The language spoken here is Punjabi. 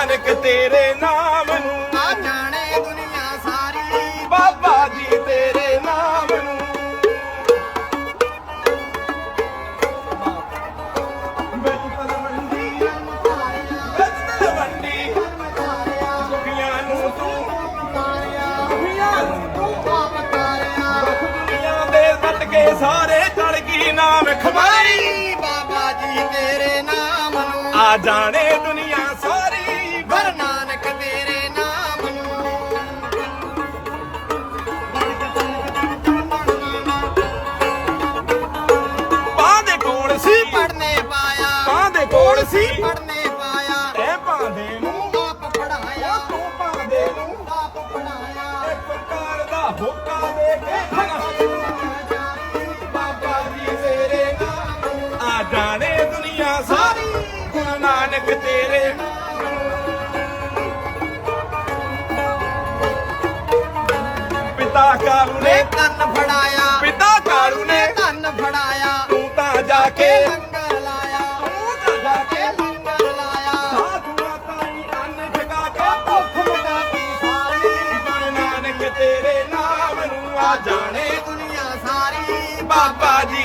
ਨਾਨਕ ਤੇਰੇ ਨਾਮ ਨੂੰ। ਆ ਜਾਣੇ ਦੁਨੀਆ ਸਾਰੀ। ਬਾਬਾ ਜੀ ਤੇਰੇ ਨਾਮ ਨੂੰ। ਬਿਲਕੁਲ ਸੁਖੀਆਂ ਨੂੰ ਤੂੰ। ਸੁਖੀਆਂ ਨੂੰ ਤੂੰ ਦੇ ਵੱਟ ਸਾਰੇ ਚੜ ਨਾਮ ਖਮਾਰੀ। ਬਾਬਾ ਜੀ ਤੇਰੇ ਨਾਮ ਨੂੰ। ਆ ਜਾਣੇ ਦੁਨੀਆ ਕੋਲ ਸੀ। ਪੜਨੇ ਪਾਇਆ। ਐ ਭਾਂਦੇ ਨੂੰ। ਆਪ ਪੜਾਇਆ ਤੂੰ ਭਾਂਦੇ ਨੂੰ। ਆਪ ਪੜਾਇਆ ਇੱਕ ਕਾਰ ਦਾ ਹੋਕਾ ਦੇ ਕੇ ਬਾਬਾ ਜੀ ਤੇਰੇ ਨਾਮ ਆ ਜਾਣੇ ਦੁਨੀਆ ਸਾਰੀ। ਗੁਰੂ ਨਾਨਕ ਤੇਰੇ ਪਿਤਾ ਕਾਲੂ ਨੇ ਕੰਨ ਫੜਾਇਆ। ਪਿਤਾ ਕਾਲੂ ਨੇ ਕੰਨ ਫੜਾਇਆ। ਤੂੰ ਤਾਂ ਜਾ ਕੇ ਲੰਗਰ ਲਾਇਆ। ਤੂੰ ਤਾਂ ਜਾ ਕੇ ਲੰਗਰ ਲਾਇਆ। ਸਾਧੂਆਂ ਤਾਈ ਅੰਨ ਜਗਾ ਕੇ ਭੁੱਖ ਮਿਟਾਤੀ ਸਾਰੀ। ਗੁਰੂ ਨਾਨਕ ਤੇਰੇ ਨਾਮ ਨੂੰ ਆ ਜਾਣੇ। ਦੁਨੀਆ ਸਾਰੀ ਬਾਬਾ ਜੀ